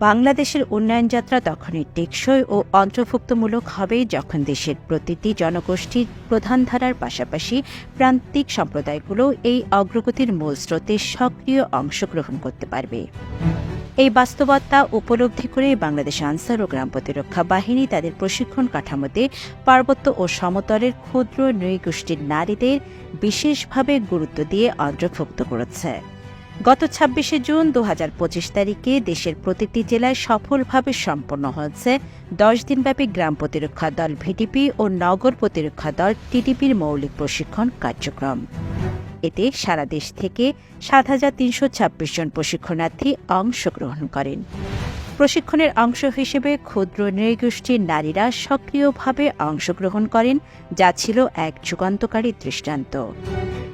বাংলাদেশের উন্নয়ন যাত্রা তখনই টেকসই ও অন্তর্ভুক্তমূলক হবে যখন দেশের প্রতিটি জনগোষ্ঠীর প্রধান ধারার পাশাপাশি প্রান্তিক সম্প্রদায়গুলো এই অগ্রগতির মূল স্রোতে সক্রিয় অংশগ্রহণ করতে পারবে। এই বাস্তবতা উপলব্ধি করে বাংলাদেশ আনসার ও গ্রাম প্রতিরক্ষা বাহিনী তাদের প্রশিক্ষণ কাঠামোতে পার্বত্য ও সমতলের ক্ষুদ্র নৃগোষ্ঠীর নারীদের বিশেষভাবে গুরুত্ব দিয়ে অন্তর্ভুক্ত করেছে। গত ছাব্বিশে জুন দু হাজার পঁচিশ তারিখে দেশের প্রতিটি জেলায় সফলভাবে সম্পন্ন হয়েছে দশ দিনব্যাপী গ্রাম প্রতিরক্ষা দল ভিটিপি ও নগর প্রতিরক্ষা দল টিডিপির মৌলিক প্রশিক্ষণ কার্যক্রম। এতে সারা দেশ থেকে সাত হাজার তিনশো ছাব্বিশ জন প্রশিক্ষণার্থী অংশগ্রহণ করেন। প্রশিক্ষণের অংশ হিসেবে ক্ষুদ্র নৃগোষ্ঠীর নারীরা সক্রিয়ভাবে অংশগ্রহণ করেন, যা ছিল এক যুগান্তকারী দৃষ্টান্ত।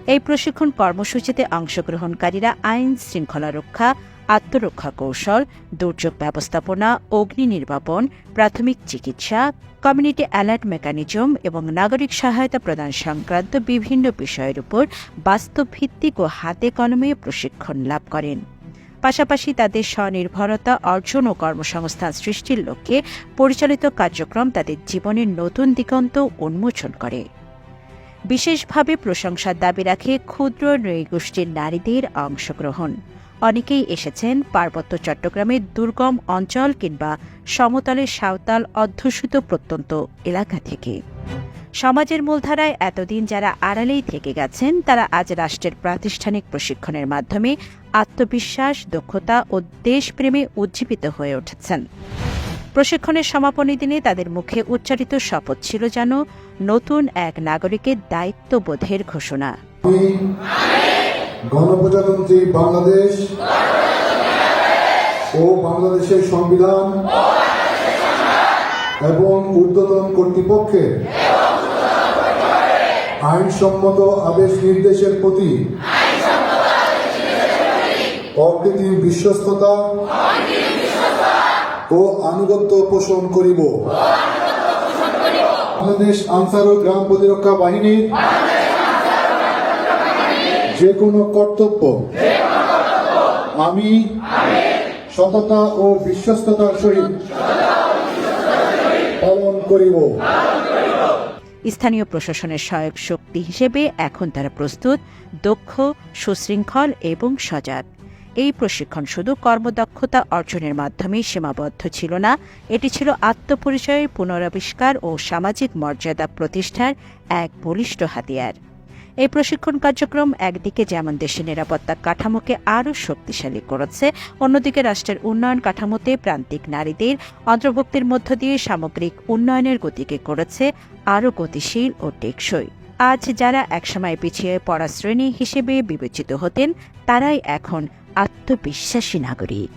এই প্রশিক্ষণ কর্মসূচিতে অংশগ্রহণকারীরা আইন শৃঙ্খলা রক্ষা, আত্মরক্ষা কৌশল, দুর্যোগ ব্যবস্থাপনা, অগ্নি নির্বাপন, প্রাথমিক চিকিৎসা, কমিউনিটি অ্যালার্ট মেকানিজম এবং নাগরিক সহায়তা প্রদান সংক্রান্ত বিভিন্ন বিষয়ের উপর বাস্তবভিত্তিক ও হাতে কলমে প্রশিক্ষণ লাভ করেন। পাশাপাশি তাদের স্বনির্ভরতা অর্জন ও কর্মসংস্থান সৃষ্টির লক্ষ্যে পরিচালিত কার্যক্রম তাদের জীবনের নতুন দিগন্ত উন্মোচন করে। বিশেষভাবে প্রশংসার দাবি রাখে ক্ষুদ্র নৃগোষ্ঠীর নারীদের অংশগ্রহণ। অনেকেই এসেছেন পার্বত্য চট্টগ্রামের দুর্গম অঞ্চল কিংবা সমতলের সাঁওতাল অধ্যুষিত প্রত্যন্ত এলাকা থেকে। সমাজের মূলধারায় এতদিন যারা আড়ালেই থেকে গেছেন, তারা আজ রাষ্ট্রের প্রাতিষ্ঠানিক প্রশিক্ষণের মাধ্যমে আত্মবিশ্বাস, দক্ষতা ও দেশপ্রেমে উজ্জীবিত হয়ে উঠেছেন। প্রশিক্ষণের সমাপনী দিনে তাদের মুখে উচ্চারিত শপথ ছিল যেন নতুন এক নাগরিকের দায়িত্ববোধের ঘোষণা। গণপ্রজাতন্ত্রী বাংলাদেশ ও বাংলাদেশের সংবিধান এবং ঊর্ধ্বতন কর্তৃপক্ষের আইনসম্মত আদেশ নির্দেশের প্রতি অকৃত্রিম বিশ্বস্ততা ও আনুগত্য পোষণ করিব। বাংলাদেশ আনসার ও গ্রাম প্রতিরক্ষা বাহিনীর যে কোনো কর্তব্য। আমি সততা ও বিশ্বস্ততার সহিত পালন করিব। স্থানীয় প্রশাসনের সহায়ক শক্তি হিসেবে এখন তারা প্রস্তুত, দক্ষ, সুশৃঙ্খল এবং সজাগ। এই প্রশিক্ষণ শুধু কর্মদক্ষতা অর্জনের মাধ্যমেই সীমাবদ্ধ ছিল না, এটি ছিল আত্মপরিচয়ের পুনরাবিষ্কার ও সামাজিক মর্যাদা প্রতিষ্ঠার এক বলিষ্ঠ হাতিয়ার। এই প্রশিক্ষণ কার্যক্রম একদিকে যেমন দেশের নিরাপত্তা কাঠামোকে আরও শক্তিশালী করেছে, অন্যদিকে রাষ্ট্রের উন্নয়ন কাঠামোতে প্রান্তিক নারীদের অন্তর্ভুক্তির মধ্য দিয়ে সামগ্রিক উন্নয়নের গতিকে করেছে, আরও গতিশীল ও টেকসই। আজ যারা একসময় পিছিয়ে পড়া শ্রেণি হিসেবে বিবেচিত হতেন তারাই এখন আত্মবিশ্বাসী নাগরিক।